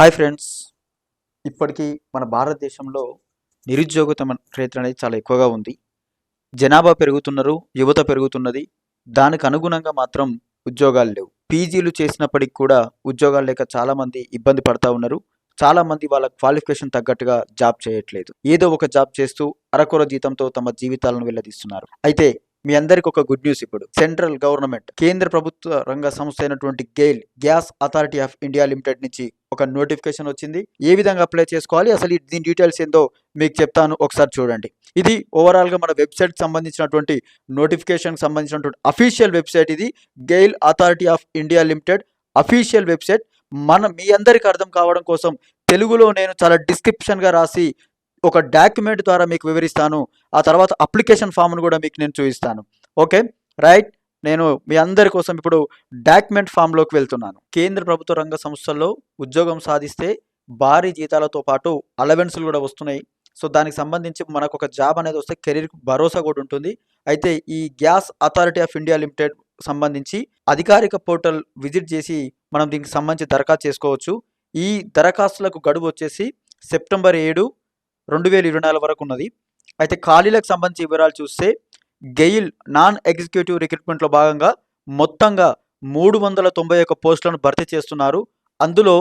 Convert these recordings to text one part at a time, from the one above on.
Hi friends. ఇప్పటికీ మన భారతదేశంలో నిరుద్యోగత రేట్ అనేది చాలా ఎక్కువగా ఉంది. జనాభా పెరుగుతున్నారు యువత పెరుగుతున్నది. దానికి అనుగుణంగా మాత్రం ఉద్యోగాలు లేవు. పీజీలు చేసినప్పటికి కూడా ఉద్యోగాలు లేక చాలామంది ఇబ్బంది పడతా ఉన్నారు. చాలామంది వాళ్ళ క్వాలిఫికేషన్ తగ్గట్టుగా జాబ్ చేయట్లేదు. ఏదో ఒక జాబ్ చేస్తూ అరకొర జీతంతో తమ జీవితాలను వెళ్ళదీస్తున్నారు. అయితే మీ అందరికి ఒక గుడ్ న్యూస్ ఇప్పుడు. సెంట్రల్ గవర్నమెంట్ కేంద్ర ప్రభుత్వ రంగ సంస్థ అయినటువంటి GAIL gas authority of India limited నుంచి ఒక నోటిఫికేషన్ వచ్చింది. ఏ విధంగా అప్లై చేసుకోవాలి? అసలు ఈ- దీని డీటెయిల్స్ ఏందో మీకు చెప్తాను. ఒకసారి చూడండి. ఇది ఓవరాల్గా మన వెబ్సైట్ సంబంధించినటువంటి నోటిఫికేషన్ సంబంధించినటువంటి అఫీషియల్ వెబ్సైట్ ఇది. GAIL authority of India limited official website మన మీ అందరికి అర్థం కావడం కోసం తెలుగులో నేను చాలా డిస్క్రిప్షన్గా రాసి ఒక డాక్యుమెంట్ ద్వారా మీకు వివరిస్తాను. ఆ తర్వాత అప్లికేషన్ ఫామ్ను కూడా మీకు నేను చూపిస్తాను. ఓకే? రైట్? నేను మీ అందరి కోసం ఇప్పుడు డాక్యుమెంట్ ఫామ్లోకి వెళ్తున్నాను. కేంద్ర ప్రభుత్వ రంగ సంస్థల్లో ఉద్యోగం సాధిస్తే భారీ జీతాలతో పాటు అలవెన్స్లు కూడా వస్తున్నాయి. సో దానికి సంబంధించి మనకు ఒక జాబ్ అనేది వస్తే కెరీర్ భరోసా కూడా ఉంటుంది. అయితే ఈ gas authority of India limited సంబంధించి అధికారిక పోర్టల్ విజిట్ చేసి మనం దీనికి సంబంధించి దరఖాస్తు చేసుకోవచ్చు. ఈ దరఖాస్తులకు గడువు వచ్చేసి సెప్టెంబర్ ఏడు రెండు వేల ఇరవై నాలుగు వరకు ఉన్నది. అయితే ఖాళీలకు సంబంధించి వివరాలు చూస్తే గెయిల్ నాన్ ఎగ్జిక్యూటివ్ రిక్రూట్మెంట్లో భాగంగా మొత్తంగా మూడు వందల తొంభై ఒక్క పోస్టులను భర్తీ చేస్తున్నారు. అందులో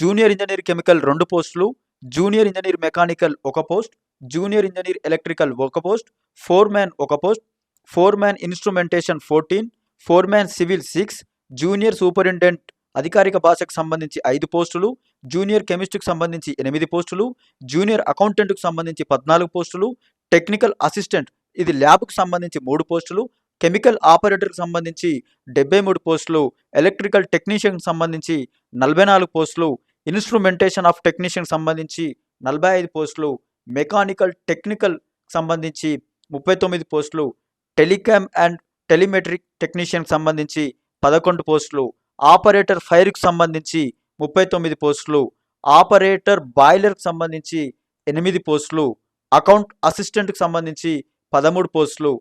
జూనియర్ ఇంజనీర్ కెమికల్ రెండు పోస్టులు జూనియర్ ఇంజనీర్ మెకానికల్ ఒక పోస్ట్ జూనియర్ ఇంజనీర్ ఎలక్ట్రికల్ ఒక పోస్ట్ ఫోర్ మ్యాన్ ఒక post foreman instrumentation fourteen foreman civil six junior superintendent అధికారిక భాషకు సంబంధించి ఐదు పోస్టులు జూనియర్ కెమిస్ట్రీకి సంబంధించి ఎనిమిది పోస్టులు జూనియర్ అకౌంటెంట్కు సంబంధించి పద్నాలుగు పోస్టులు టెక్నికల్ అసిస్టెంట్ ఇది ల్యాబ్కు సంబంధించి మూడు పోస్టులు కెమికల్ ఆపరేటర్కి సంబంధించి డెబ్బై మూడు పోస్టులు ఎలక్ట్రికల్ టెక్నీషియన్కి సంబంధించి నలభై నాలుగు పోస్టులు ఇన్స్ట్రుమెంటేషన్ ఆఫ్ టెక్నీషియన్ సంబంధించి నలభై ఐదు పోస్టులు మెకానికల్ టెక్నికల్ సంబంధించి ముప్పై తొమ్మిది పోస్టులు టెలికామ్ అండ్ టెలిమెట్రిక్ టెక్నీషియన్కి సంబంధించి పదకొండు పోస్టులు ఆపరేటర్ ఫైర్కు సంబంధించి ముప్పై తొమ్మిది పోస్టులు ఆపరేటర్ బాయిలర్కు సంబంధించి ఎనిమిది పోస్టులు అకౌంట్ అసిస్టెంట్కి సంబంధించి పదమూడు పోస్టులు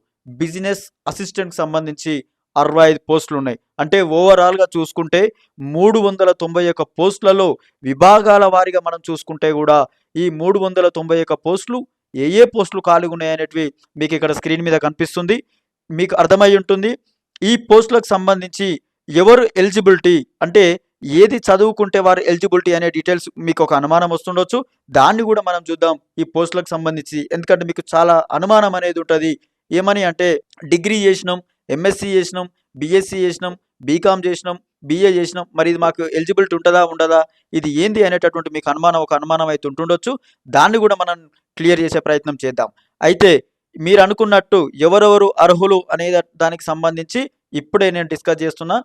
బిజినెస్ అసిస్టెంట్కి సంబంధించి అరవై ఐదు పోస్టులు ఉన్నాయి. అంటే ఓవరాల్గా చూసుకుంటే మూడు వందల తొంభై ఒక్క పోస్టులలో విభాగాల వారీగా మనం చూసుకుంటే కూడా ఈ మూడు వందల తొంభై ఒక్క పోస్టులు ఏ ఏ పోస్టులు ఖాళీగా ఉన్నాయనేటివి మీకు ఇక్కడ స్క్రీన్ మీద కనిపిస్తుంది. మీకు అర్థమై ఉంటుంది. ఈ పోస్టులకు సంబంధించి ఎవరు ఎలిజిబిలిటీ అంటే ఏది చదువుకుంటే వారు ఎలిజిబిలిటీ అనే డీటెయిల్స్ మీకు ఒక అనుమానం వస్తుండొచ్చు. దాన్ని కూడా మనం చూద్దాం ఈ పోస్టులకు సంబంధించి. ఎందుకంటే మీకు చాలా అనుమానం అనేది ఉంటుంది. ఏమని అంటే డిగ్రీ చేసినాం ఎంఎస్సి చేసినాం బీఎస్సీ చేసినాం బీకామ్ చేసినాం బీఏ చేసినాం. మరి ఇది మాకు ఎలిజిబిలిటీ ఉంటుందా ఉండదా? ఇది ఏంది అనేటటువంటి మీకు అనుమానం ఒక అనుమానం అయితే ఉంటుండొచ్చు. దాన్ని కూడా మనం క్లియర్ చేసే ప్రయత్నం చేద్దాం. అయితే మీరు అనుకున్నట్టు ఎవరెవరు అర్హులు అనే దానికి సంబంధించి ఇప్పుడే నేను డిస్కస్ చేస్తున్నా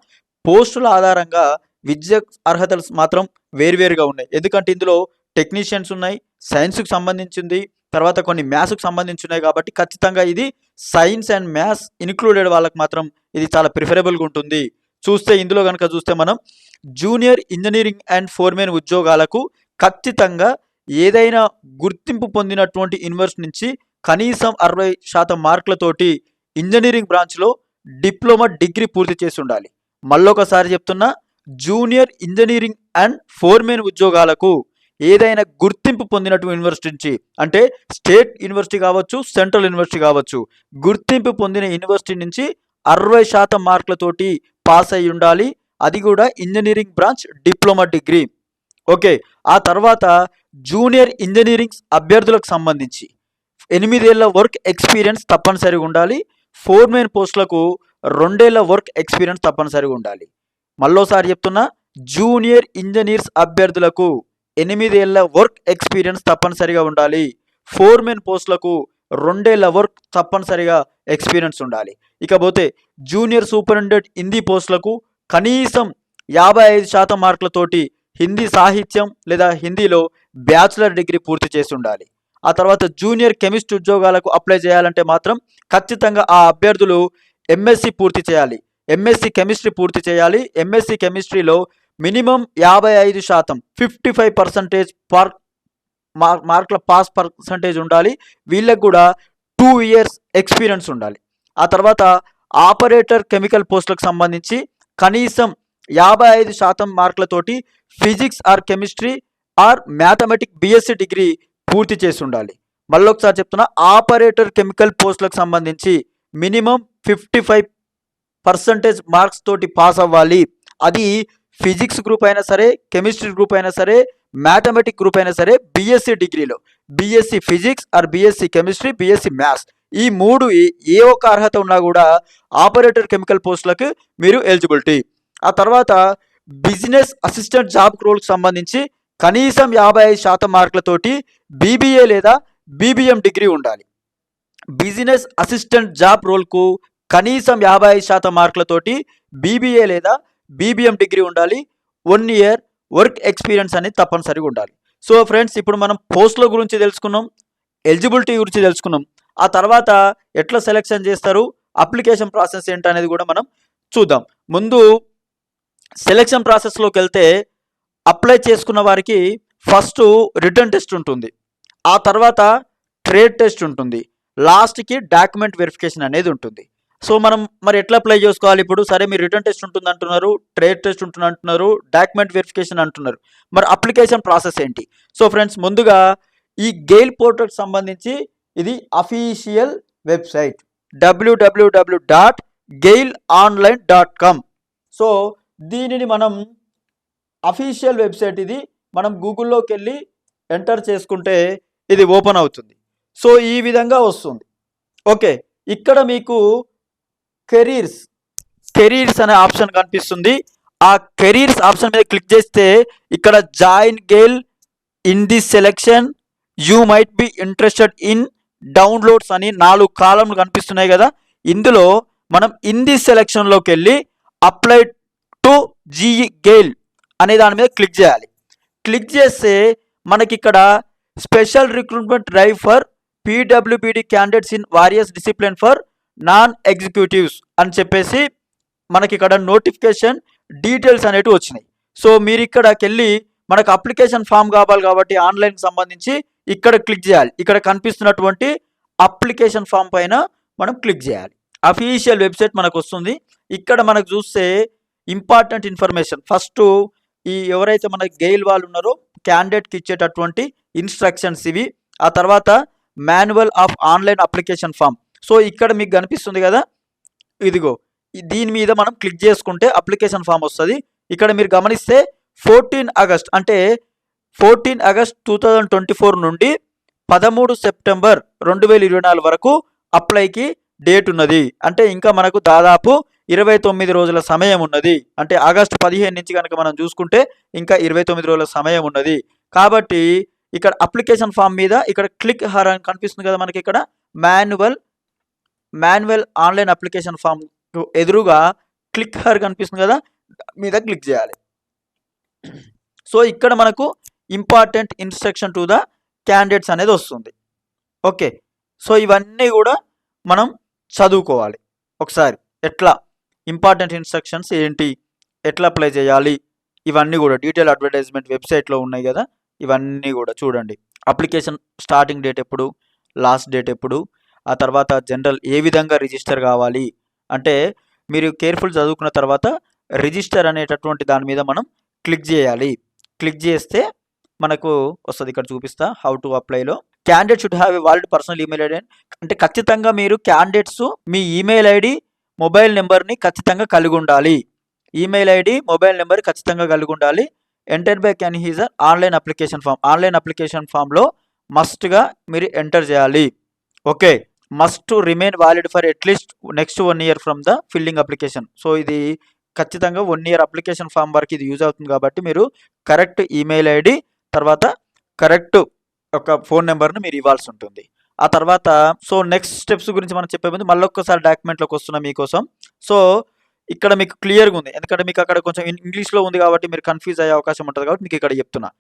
పోస్టుల ఆధారంగా విద్య అర్హతలు మాత్రం వేరువేరుగా ఉన్నాయి. ఎందుకంటే ఇందులో టెక్నీషియన్స్ ఉన్నాయి సైన్స్కి సంబంధించింది తర్వాత కొన్ని మ్యాథ్స్కి సంబంధించి ఉన్నాయి కాబట్టి ఖచ్చితంగా ఇది సైన్స్ అండ్ మ్యాథ్స్ ఇన్క్లూడెడ్ వాళ్ళకి మాత్రం ఇది చాలా ప్రిఫరబుల్గా ఉంటుంది. చూస్తే ఇందులో కనుక చూస్తే మనం జూనియర్ ఇంజనీరింగ్ అండ్ ఫోర్మెన్ ఉద్యోగాలకు ఖచ్చితంగా ఏదైనా గుర్తింపు పొందినటువంటి యూనివర్సిటీ నుంచి కనీసం అరవై శాతం మార్కులతోటి ఇంజనీరింగ్ బ్రాంచ్లో డిప్లొమా డిగ్రీ పూర్తి చేసి ఉండాలి. మళ్ళొకసారి చెప్తున్నా జూనియర్ ఇంజనీరింగ్ అండ్ ఫోర్మెన్ ఉద్యోగాలకు ఏదైనా గుర్తింపు పొందినటువంటి యూనివర్సిటీ నుంచి అంటే స్టేట్ యూనివర్సిటీ కావచ్చు సెంట్రల్ యూనివర్సిటీ కావచ్చు గుర్తింపు పొందిన యూనివర్సిటీ నుంచి అరవై శాతం మార్కులతోటి పాస్ అయి ఉండాలి. అది కూడా engineering branch diploma degree. Okay ఆ తర్వాత జూనియర్ ఇంజనీరింగ్ అభ్యర్థులకు సంబంధించి ఎనిమిదేళ్ళ వర్క్ ఎక్స్పీరియన్స్ తప్పనిసరిగా ఉండాలి. ఫోర్ మెయిన్ పోస్టులకు రెండేళ్ళ వర్క్ ఎక్స్పీరియన్స్ తప్పనిసరిగా ఉండాలి. మళ్ళోసారి చెప్తున్నా జూనియర్ ఇంజనీర్స్ అభ్యర్థులకు ఎనిమిదేళ్ళ వర్క్ ఎక్స్పీరియన్స్ తప్పనిసరిగా ఉండాలి. ఫోర్ మెయిన్ పోస్టులకు రెండేళ్ళ వర్క్ తప్పనిసరిగా ఎక్స్పీరియన్స్ ఉండాలి. ఇకపోతే జూనియర్ సూపరింటెండెంట్ హిందీ పోస్టులకు కనీసం యాభై ఐదు శాతం మార్కులతోటి హిందీ సాహిత్యం లేదా హిందీలో బ్యాచిలర్ డిగ్రీ పూర్తి చేసి ఉండాలి. ఆ తర్వాత జూనియర్ కెమిస్ట్ ఉద్యోగాలకు అప్లై చేయాలంటే మాత్రం ఖచ్చితంగా ఆ అభ్యర్థులు ఎంఎస్సి పూర్తి చేయాలి. ఎంఎస్సి కెమిస్ట్రీ పూర్తి చేయాలి. ఎంఎస్సి కెమిస్ట్రీలో మినిమం యాభై ఐదు శాతం ఫిఫ్టీ ఫైవ్ పర్సంటేజ్ పర్ మార్కుల పాస్ పర్సంటేజ్ ఉండాలి. వీళ్ళకు కూడా టూ ఇయర్స్ ఎక్స్పీరియన్స్ ఉండాలి. ఆ తర్వాత ఆపరేటర్ కెమికల్ పోస్టులకు సంబంధించి కనీసం యాభై ఐదు శాతం మార్కులతోటి physics or chemistry or mathematic BSc degree పూర్తి చేసి ఉండాలి. మళ్ళీ ఒకసారి చెప్తున్నా ఆపరేటర్ కెమికల్ పోస్టులకు సంబంధించి minimum fifty five percentage marks తోటి పాస్ అవ్వాలి. అది ఫిజిక్స్ గ్రూప్ అయినా సరే కెమిస్ట్రీ గ్రూప్ అయినా సరే మ్యాథమెటిక్ గ్రూప్ అయినా సరే బిఎస్సి డిగ్రీలో. BSc physics or BSc chemistry BSc maths. ఈ మూడు ఏ- ఏ ఒక్క అర్హత ఉన్నా కూడా ఆపరేటర్ కెమికల్ పోస్టులకు మీరు ఎలిజిబిలిటీ. ఆ తర్వాత బిజినెస్ అసిస్టెంట్ జాబ్ రోల్కి సంబంధించి కనీసం యాభై ఐదు శాతం మార్కులతోటి బీబీఏ లేదా బీబీఎం డిగ్రీ ఉండాలి. బిజినెస్ అసిస్టెంట్ జాబ్ రోల్కు కనీసం యాభై ఐదు శాతం మార్కులతోటి బీబీఏ లేదా బీబీఎం డిగ్రీ ఉండాలి. వన్ ఇయర్ వర్క్ ఎక్స్పీరియన్స్ అనేది తప్పనిసరిగా ఉండాలి. సో ఫ్రెండ్స్ ఇప్పుడు మనం పోస్టుల గురించి తెలుసుకున్నాం ఎలిజిబిలిటీ గురించి తెలుసుకున్నాం. ఆ తర్వాత ఎట్లా సెలెక్షన్ చేస్తారు అప్లికేషన్ ప్రాసెస్ ఏంటనేది కూడా మనం చూద్దాం. ముందు సెలెక్షన్ ప్రాసెస్లోకి వెళ్తే అప్లై చేసుకున్న వారికి ఫస్ట్ రిటర్న్ టెస్ట్ ఉంటుంది. ఆ తర్వాత ట్రేడ్ టెస్ట్ ఉంటుంది. లాస్ట్కి డాక్యుమెంట్ వెరిఫికేషన్ అనేది ఉంటుంది. సో మనం మరి ఎట్లా అప్లై చేసుకోవాలి ఇప్పుడు? సరే మీరు రిటర్న్ టెస్ట్ ఉంటుంది అంటున్నారు ట్రేడ్ టెస్ట్ ఉంటుంది అంటున్నారు డాక్యుమెంట్ వెరిఫికేషన్ అంటున్నారు. మరి అప్లికేషన్ ప్రాసెస్ ఏంటి? సో ఫ్రెండ్స్ ముందుగా ఈ గెయిల్ పోర్టల్కి సంబంధించి ఇది అఫీషియల్ వెబ్సైట్ డబ్ల్యూడబ్ల్యూడబ్ల్యూ dot GAIL online dot com. So దీనిని మనం అఫీషియల్ వెబ్సైట్ ఇది. మనం గూగుల్లోకి వెళ్ళి ఎంటర్ చేసుకుంటే ఇది ఓపెన్ అవుతుంది. సో ఈ విధంగా వస్తుంది. ఓకే. ఇక్కడ మీకు కెరీర్స్ కెరీర్స్ అనే ఆప్షన్ కనిపిస్తుంది. ఆ కెరీర్స్ ఆప్షన్ మీద క్లిక్ చేస్తే ఇక్కడ join GAIL in the selection. You might be interested in downloads అని నాలుగు కాలంలు కనిపిస్తున్నాయి కదా. ఇందులో మనం ఇన్ ది సెలెక్షన్లోకి వెళ్ళి అప్లై టు జీఈ గేల్. అనే దాని మీద క్లిక్ చేయాలి. క్లిక్ చేస్తే మనకి ఇక్కడ special recruitment drive for పీడబ్ల్యూబీడి candidates in various discipline for non executives అని చెప్పేసి మనకి ఇక్కడ నోటిఫికేషన్ డీటెయిల్స్ అనేటివి వచ్చినాయి. సో మీరు ఇక్కడికి వెళ్ళి మనకు అప్లికేషన్ ఫామ్ కావాలి కాబట్టి ఆన్లైన్కి సంబంధించి ఇక్కడ క్లిక్ చేయాలి. ఇక్కడ కనిపిస్తున్నటువంటి అప్లికేషన్ ఫామ్ పైన మనం క్లిక్ చేయాలి. అఫీషియల్ వెబ్సైట్ మనకు వస్తుంది. ఇక్కడ మనకు చూస్తే ఇంపార్టెంట్ ఇన్ఫర్మేషన్ ఫస్ట్ ఈ ఎవరైతే మన గెయిల్ వాళ్ళు ఉన్నారో క్యాండిడేట్కి ఇచ్చేటటువంటి ఇన్స్ట్రక్షన్స్ ఇవి. ఆ తర్వాత manual of online application form so ఇక్కడ మీకు కనిపిస్తుంది కదా? ఇదిగో దీని మీద మనం క్లిక్ చేసుకుంటే అప్లికేషన్ ఫామ్ వస్తుంది. ఇక్కడ మీరు గమనిస్తే ఫోర్టీన్ ఆగస్ట్ అంటే fourteen August two thousand twenty four నుండి పదమూడు సెప్టెంబర్ రెండు వేల ఇరవై నాలుగు వరకు అప్లైకి డేట్ ఉన్నది. అంటే ఇంకా మనకు దాదాపు ఇరవై తొమ్మిది రోజుల సమయం ఉన్నది. అంటే ఆగస్టు పదిహేను నుంచి కనుక మనం చూసుకుంటే ఇంకా ఇరవై తొమ్మిది రోజుల సమయం ఉన్నది. కాబట్టి ఇక్కడ అప్లికేషన్ ఫామ్ మీద ఇక్కడ క్లిక్ హర్ అని కనిపిస్తుంది కదా మనకి ఇక్కడ. Manual manual online application form ఎదురుగా క్లిక్ హర్ కనిపిస్తుంది కదా మీద క్లిక్ చేయాలి. సో ఇక్కడ మనకు important instruction to the candidates అనేది వస్తుంది. ఓకే. సో ఇవన్నీ కూడా మనం చదువుకోవాలి. ఒకసారి ఎట్లా? ఇంపార్టెంట్ ఇన్స్ట్రక్షన్స్ ఏంటి? ఎట్లా అప్లై చేయాలి? ఇవన్నీ కూడా డీటెయిల్ అడ్వర్టైజ్మెంట్ వెబ్సైట్లో ఉన్నాయి కదా? ఇవన్నీ కూడా చూడండి. అప్లికేషన్ స్టార్టింగ్ డేట్ ఎప్పుడు? లాస్ట్ డేట్ ఎప్పుడు? ఆ తర్వాత జనరల్ ఏ విధంగా రిజిస్టర్ కావాలి? అంటే మీరు కేర్ఫుల్ చదువుకున్న తర్వాత రిజిస్టర్ అనేటటువంటి దాని మీద మనం క్లిక్ చేయాలి. క్లిక్ చేస్తే మనకు వస్తుంది. ఇక్కడ చూపిస్తా. How to అప్లైలో. Candidate should have a valid personal email ID. అంటే ఖచ్చితంగా మీరు క్యాండిడేట్స్ మీ ఈమెయిల్ ఐడి మొబైల్ నెంబర్ని ఖచ్చితంగా కలిగి ఉండాలి ఈమెయిల్ ఐడి మొబైల్ నెంబర్ ఖచ్చితంగా కలిగి ఉండాలి enter by can his online application form online application ఫామ్లో మస్ట్గా మీరు ఎంటర్ చేయాలి. Okay must remain valid for at least next one year from the filling application so ఇది ఖచ్చితంగా వన్ ఇయర్ అప్లికేషన్ ఫామ్ వరకు ఇది యూజ్ అవుతుంది కాబట్టి మీరు కరెక్ట్ ఈమెయిల్ ఐడి తర్వాత కరెక్ట్ ఒక ఫోన్ నెంబర్ను మీరు ఇవ్వాల్సి ఉంటుంది. ఆ తర్వాత సో నెక్స్ట్ స్టెప్స్ గురించి మనం చెప్పే ముందు మళ్ళీ ఒక్కసారి డాక్యుమెంట్లోకి వస్తున్నాం మీకోసం. సో ఇక్కడ మీకు క్లియర్గా ఉంది. ఎందుకంటే మీకు అక్కడ కొంచెం ఇంగ్లీష్లో ఉంది కాబట్టి మీరు కన్ఫ్యూజ్ అయ్యే అవకాశం ఉంటుంది కాబట్టి మీకు ఇక్కడ చెప్తున్నా.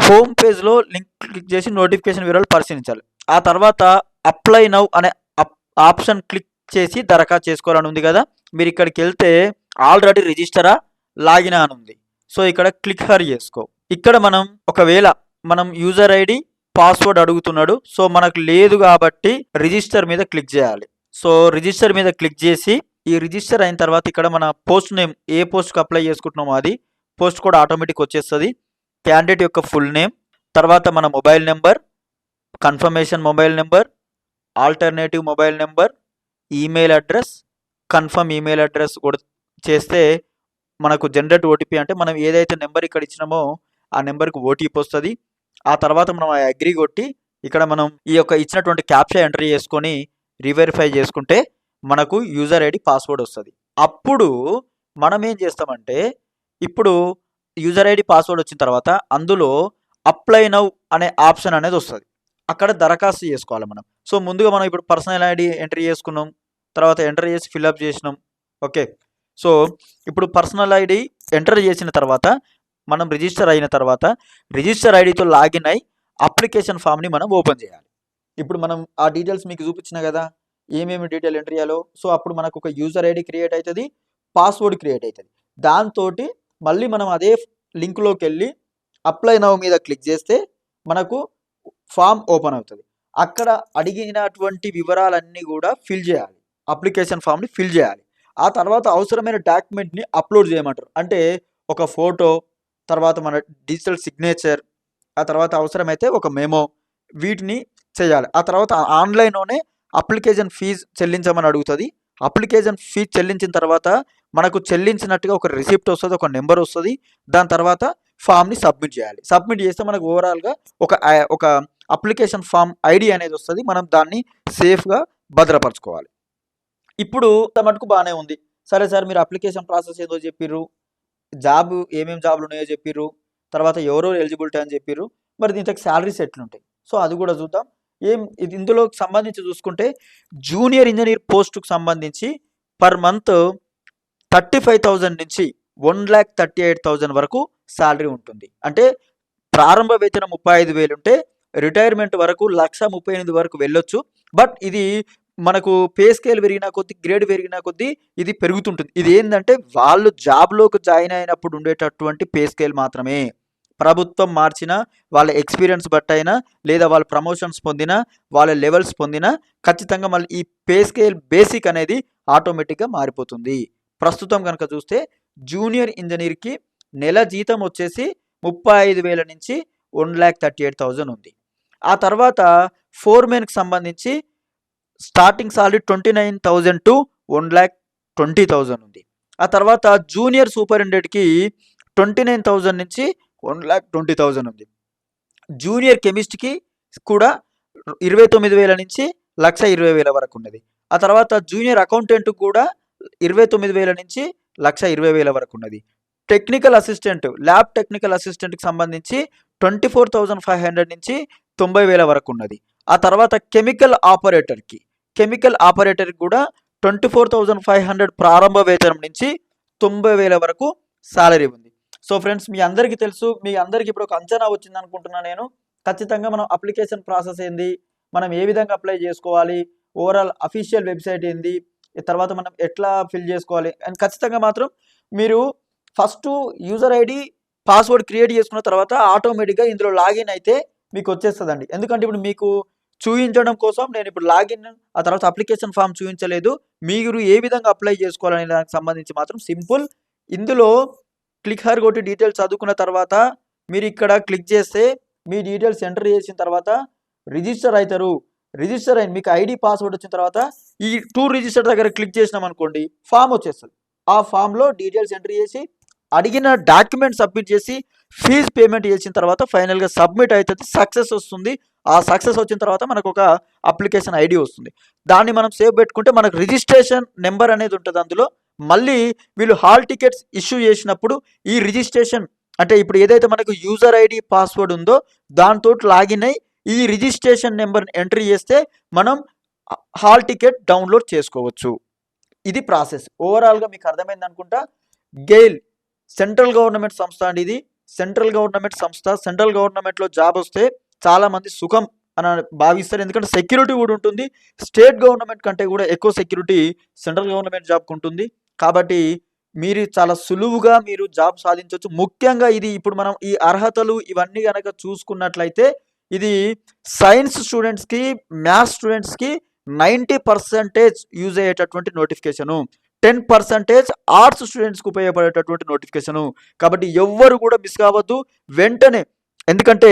హోమ్ పేజ్లో లింక్ క్లిక్ చేసి నోటిఫికేషన్ వివరాలు పరిశీలించాలి. ఆ తర్వాత అప్లై నౌ అనే అప్- ఆప్షన్ క్లిక్ చేసి దరఖాస్తు చేసుకోవాలని ఉంది కదా. మీరు ఇక్కడికి వెళ్తే ఆల్రెడీ రిజిస్టరా లాగిన్ అని ఉంది. సో ఇక్కడ క్లిక్ హర్ చేసుకో. ఇక్కడ మనం ఒకవేళ మనం యూజర్ ఐడి పాస్వర్డ్ అడుగుతున్నాడు. సో మనకు లేదు కాబట్టి రిజిస్టర్ మీద క్లిక్ చేయాలి. సో రిజిస్టర్ మీద క్లిక్ చేసి ఈ రిజిస్టర్ అయిన తర్వాత ఇక్కడ మన పోస్ట్ నేమ్ ఏ పోస్ట్కి అప్లై చేసుకుంటున్నామో అది పోస్ట్ కూడా ఆటోమేటిక్ వచ్చేస్తుంది. క్యాండిడేట్ యొక్క ఫుల్ నేమ్ తర్వాత మన mobile number confirmation mobile number alternative mobile number email address confirm email address కూడా చేస్తే మనకు జనరేట్ ఓటీపీ అంటే మనం ఏదైతే నెంబర్ ఇక్కడ ఇచ్చినామో ఆ నెంబర్కి ఓటీపీ వస్తుంది. ఆ తర్వాత మనం ఆ అగ్రి కొట్టి ఇక్కడ మనం ఈ యొక్క ఇచ్చినటువంటి క్యాప్చా ఎంటర్ చేసుకొని రివెరిఫై చేసుకుంటే మనకు యూజర్ ఐడి పాస్వర్డ్ వస్తుంది. అప్పుడు మనం ఏం చేస్తామంటే ఇప్పుడు యూజర్ ఐడి పాస్వర్డ్ వచ్చిన తర్వాత అందులో అప్లై నౌ అనే ఆప్షన్ అనేది వస్తుంది. అక్కడ దరఖాస్తు చేసుకోవాలి మనం. సో ముందుగా మనం ఇప్పుడు పర్సనల్ ఐడి ఎంట్రీ చేసుకున్నాం తర్వాత ఎంటర్ చేసి ఫిల్అప్ చేసినాం. ఓకే సో ఇప్పుడు పర్సనల్ ఐడి ఎంటర్ చేసిన తర్వాత మనం రిజిస్టర్ అయిన తర్వాత రిజిస్టర్ ఐడితో లాగిన్ అయి అప్లికేషన్ ఫామ్ని మనం ఓపెన్ చేయాలి. ఇప్పుడు మనం ఆ డీటెయిల్స్ మీకు చూపించిన కదా ఏమేమి డీటెయిల్ ఎంటర్ చేయాలో సో అప్పుడు మనకు ఒక యూజర్ ఐడి క్రియేట్ అవుతుంది పాస్వర్డ్ క్రియేట్ అవుతుంది దాంతో మళ్ళీ మనం అదే లింక్లోకి వెళ్ళి అప్లై నవ్ మీద క్లిక్ చేస్తే మనకు ఫామ్ ఓపెన్ అవుతుంది. అక్కడ అడిగినటువంటి వివరాలన్నీ కూడా ఫిల్ చేయాలి. అప్లికేషన్ ఫామ్ని ఫిల్ చేయాలి. ఆ తర్వాత అవసరమైన డాక్యుమెంట్ని అప్లోడ్ చేయమంటారు. అంటే ఒక ఫోటో తర్వాత మన డిజిటల్ సిగ్నేచర్ ఆ తర్వాత అవసరమైతే ఒక మెమో వీటిని చేయాలి. ఆ తర్వాత ఆన్లైన్లోనే అప్లికేషన్ ఫీజు చెల్లించమని అడుగుతుంది. అప్లికేషన్ ఫీజు చెల్లించిన తర్వాత మనకు చెల్లించినట్టుగా ఒక రిసిప్ట్ వస్తుంది ఒక నెంబర్ వస్తుంది. దాని తర్వాత ఫామ్ని సబ్మిట్ చేయాలి. సబ్మిట్ చేస్తే మనకు ఓవరాల్గా ఒక ఒక అప్లికేషన్ ఫామ్ ఐడి అనేది వస్తుంది. మనం దాన్ని సేఫ్గా భద్రపరచుకోవాలి. ఇప్పుడు ఇంత మటుకు బాగానే ఉంది. సరే సార్ మీరు అప్లికేషన్ ప్రాసెస్ ఏదో చెప్పిర్రు. జాబ్ ఏమేమి జాబ్లు ఉన్నాయో చెప్పిర్రు తర్వాత ఎవరో ఎలిజిబిలిటీ అని చెప్పిర్రు మరి దీంట్లో శాలరీస్ ఎట్లుంటాయి? సో అది కూడా చూద్దాం. ఏం ఇది ఇందులో సంబంధించి చూసుకుంటే జూనియర్ ఇంజనీర్ పోస్టుకు సంబంధించి per month thirty five thousand నుంచి one lakh thirty eight thousand వరకు శాలరీ ఉంటుంది. అంటే ప్రారంభ వేతనం ముప్పై ఐదు వేలు ఉంటే రిటైర్మెంట్ వరకు లక్ష ముప్పై ఎనిమిది వరకు వెళ్ళొచ్చు. బట్ ఇది మనకు పే స్కేల్ పెరిగిన కొద్దీ గ్రేడ్ పెరిగిన కొద్దీ ఇది పెరుగుతుంటుంది. ఇది ఏంటంటే వాళ్ళు జాబ్లోకి జాయిన్ అయినప్పుడు ఉండేటటువంటి పే స్కేల్ మాత్రమే. ప్రభుత్వం మార్చిన వాళ్ళ ఎక్స్పీరియన్స్ బట్టయినా లేదా వాళ్ళ ప్రమోషన్స్ పొందినా వాళ్ళ లెవెల్స్ పొందినా ఖచ్చితంగా మళ్ళీ ఈ పే స్కేల్ బేసిక్ అనేది ఆటోమేటిక్గా మారిపోతుంది. ప్రస్తుతం కనుక చూస్తే జూనియర్ ఇంజనీర్కి నెల జీతం వచ్చేసి ముప్పై ఐదు వేల నుంచి one lakh thirty eight thousand ఉంది. ఆ తర్వాత ఫోర్ మెన్కి సంబంధించి starting salary twenty nine thousand to one lakh twenty thousand ఉంది. ఆ తర్వాత జూనియర్ సూపరింటెండెంట్కి ట్వంటీ నైన్ థౌజండ్ నుంచి వన్ ల్యాక్ ట్వంటీ థౌజండ్ ఉంది. జూనియర్ కెమిస్ట్కి కూడా ఇరవై తొమ్మిది వేల నుంచి లక్ష ఇరవై వేల వరకు ఉన్నది. ఆ తర్వాత జూనియర్ అకౌంటెంట్ కూడా ఇరవై తొమ్మిది వేల నుంచి లక్ష ఇరవై వేల వరకు ఉన్నది. టెక్నికల్ అసిస్టెంట్ ల్యాబ్ టెక్నికల్ అసిస్టెంట్కి సంబంధించి twenty four thousand five hundred నుంచి తొంభై వేల వరకు ఉన్నది. ఆ తర్వాత కెమికల్ ఆపరేటర్కి కెమికల్ ఆపరేటర్కి కూడా twenty four thousand five hundred ప్రారంభ వేతనం నుంచి తొంభై వేల వరకు సాలరీ ఉంది. సో ఫ్రెండ్స్ మీ అందరికీ తెలుసు మీ అందరికీ ఇప్పుడు ఒక అంచనా వచ్చింది అనుకుంటున్నాను నేను. ఖచ్చితంగా మనం అప్లికేషన్ ప్రాసెస్ ఏంది మనం ఏ విధంగా అప్లై చేసుకోవాలి ఓవరాల్ అఫీషియల్ వెబ్సైట్ ఏంది తర్వాత మనం ఎట్లా ఫిల్ చేసుకోవాలి అండ్ ఖచ్చితంగా మాత్రం మీరు first user ID password create చేసుకున్న తర్వాత ఆటోమేటిక్గా ఇందులో లాగిన్ అయితే మీకు వచ్చేస్తుందండి. ఎందుకంటే ఇప్పుడు మీకు చూపించడం కోసం నేను ఇప్పుడు లాగిన్ ఆ తర్వాత అప్లికేషన్ ఫామ్ చూపించలేదు మీరు ఏ విధంగా అప్లై చేసుకోవాలనే దానికి సంబంధించి మాత్రం సింపుల్. ఇందులో క్లిక్ హర్ కొట్టి డీటెయిల్స్ చదువుకున్న తర్వాత మీరు ఇక్కడ క్లిక్ చేస్తే మీ డీటెయిల్స్ ఎంటర్ చేసిన తర్వాత రిజిస్టర్ అవుతారు. రిజిస్టర్ అయిన మీకు ఐడి పాస్వర్డ్ వచ్చిన తర్వాత ఈ టూ రిజిస్టర్ దగ్గర క్లిక్ చేసినాం అనుకోండి ఫామ్ వచ్చేస్తుంది. ఆ ఫామ్లో డీటెయిల్స్ ఎంటర్ చేసి అడిగిన డాక్యుమెంట్ సబ్మిట్ చేసి ఫీజ్ పేమెంట్ చేసిన తర్వాత ఫైనల్గా సబ్మిట్ అవుతుంది సక్సెస్ వస్తుంది. ఆ సక్సెస్ వచ్చిన తర్వాత మనకు ఒక అప్లికేషన్ ఐడి వస్తుంది. దాన్ని మనం సేవ్ పెట్టుకుంటే మనకు రిజిస్ట్రేషన్ నెంబర్ అనేది ఉంటుంది అందులో. మళ్ళీ వీళ్ళు హాల్ టికెట్స్ ఇష్యూ చేసినప్పుడు ఈ రిజిస్ట్రేషన్ అంటే ఇప్పుడు ఏదైతే మనకు యూజర్ ఐడి పాస్వర్డ్ ఉందో దాంతో లాగిన్ అయ్యి ఈ రిజిస్ట్రేషన్ నెంబర్ని ఎంట్రీ చేస్తే మనం హాల్ టికెట్ డౌన్లోడ్ చేసుకోవచ్చు. ఇది ప్రాసెస్. ఓవరాల్గా మీకు అర్థమైంది అనుకుంటా? గెయిల్ సెంట్రల్ గవర్నమెంట్ సంస్థ అండి ఇది. సెంట్రల్ గవర్నమెంట్ సంస్థ సెంట్రల్ గవర్నమెంట్లో జాబ్ వస్తే చాలా మంది సుఖం అని భావిస్తారు. ఎందుకంటే సెక్యూరిటీ కూడా ఉంటుంది. స్టేట్ గవర్నమెంట్ కంటే కూడా ఎక్కువ సెక్యూరిటీ సెంట్రల్ గవర్నమెంట్ జాబ్కి ఉంటుంది. కాబట్టి మీరు చాలా సులువుగా మీరు జాబ్ సాధించవచ్చు ముఖ్యంగా ఇది ఇప్పుడు మనం ఈ అర్హతలు ఇవన్నీ కనుక చూసుకున్నట్లయితే ఇది సైన్స్ స్టూడెంట్స్కి మ్యాథ్స్ స్టూడెంట్స్కి నైంటీ పర్సెంటేజ్ యూజ్ అయ్యేటటువంటి నోటిఫికేషను. టెన్ పర్సెంటేజ్ ఆర్ట్స్ స్టూడెంట్స్కి ఉపయోగపడేటటువంటి నోటిఫికేషను. కాబట్టి ఎవ్వరు కూడా మిస్ కావద్దు. వెంటనే ఎందుకంటే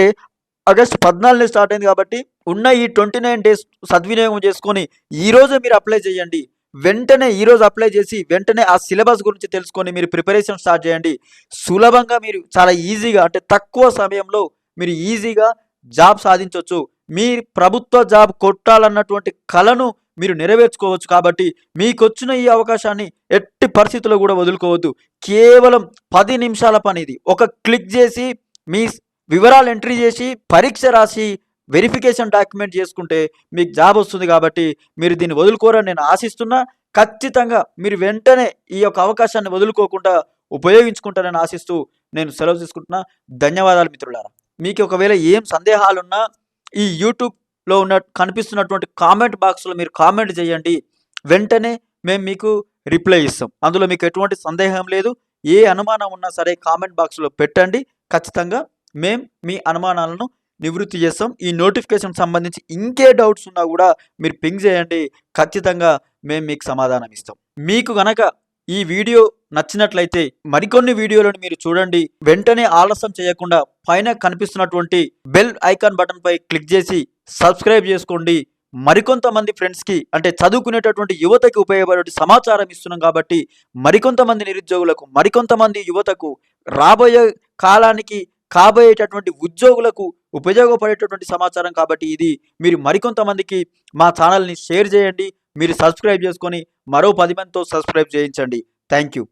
ఆగస్ట్ పద్నాలుగునే స్టార్ట్ అయింది కాబట్టి ఉన్న ఈ ట్వంటీ నైన్ డేస్ సద్వినియోగం చేసుకొని ఈరోజు మీరు అప్లై చేయండి. వెంటనే ఈరోజు అప్లై చేసి వెంటనే ఆ సిలబస్ గురించి తెలుసుకొని మీరు ప్రిపరేషన్ స్టార్ట్ చేయండి. సులభంగా మీరు చాలా ఈజీగా అంటే తక్కువ సమయంలో మీరు ఈజీగా జాబ్ సాధించవచ్చు మీ ప్రభుత్వ జాబ్ కొట్టాలన్నటువంటి కలను మీరు నెరవేర్చుకోవచ్చు కాబట్టి మీకొచ్చిన ఈ అవకాశాన్ని ఎట్టి పరిస్థితుల్లో కూడా వదులుకోవద్దు. కేవలం పది నిమిషాల పని ఇది. ఒక క్లిక్ చేసి మీ వివరాలు ఎంట్రీ చేసి పరీక్ష రాసి వెరిఫికేషన్ డాక్యుమెంట్ చేసుకుంటే మీకు జాబ్ వస్తుంది కాబట్టి మీరు దీన్ని వదులుకోరని నేను ఆశిస్తున్నా. ఖచ్చితంగా మీరు వెంటనే ఈ యొక్క అవకాశాన్ని వదులుకోకుండా ఉపయోగించుకుంటారని ఆశిస్తూ నేను సెలవు తీసుకుంటున్నా. ధన్యవాదాలు మిత్రులారా. మీకు ఒకవేళ ఏం సందేహాలున్నా ఈ యూట్యూబ్లో ఉన్న కనిపిస్తున్నటువంటి కామెంట్ బాక్స్లో మీరు కామెంట్ చేయండి. వెంటనే మేము మీకు రిప్లై ఇస్తాం. అందులో మీకు ఎటువంటి సందేహం లేదు. ఏ అనుమానం ఉన్నా సరే కామెంట్ బాక్స్లో పెట్టండి. ఖచ్చితంగా మేం మీ అనుమానాలను నివృత్తి చేస్తాం. ఈ నోటిఫికేషన్ సంబంధించి ఇంకే డౌట్స్ ఉన్నా కూడా మీరు పింగ్ చేయండి. ఖచ్చితంగా మేము మీకు సమాధానం ఇస్తాం. మీకు గనక ఈ వీడియో నచ్చినట్లయితే మరికొన్ని వీడియోలను మీరు చూడండి. వెంటనే ఆలస్యం చేయకుండా పైన కనిపిస్తున్నటువంటి బెల్ ఐకాన్ బటన్ పై క్లిక్ చేసి సబ్స్క్రైబ్ చేసుకోండి. మరికొంతమంది ఫ్రెండ్స్కి అంటే చదువుకునేటటువంటి యువతకి ఉపయోగపడే సమాచారం ఇస్తున్నాం కాబట్టి మరికొంతమంది నిరుద్యోగులకు మరికొంతమంది యువతకు రాబోయే కాలానికి కాబోయేటటువంటి ఉద్యోగులకు ఉపయోగపడేటటువంటి సమాచారం కాబట్టి ఇది. మీరు మరికొంతమందికి మా ఛానల్ని షేర్ చేయండి. మీరు సబ్స్క్రైబ్ చేసుకొని మరో పది మందితో సబ్స్క్రైబ్ చేయించండి. Thank you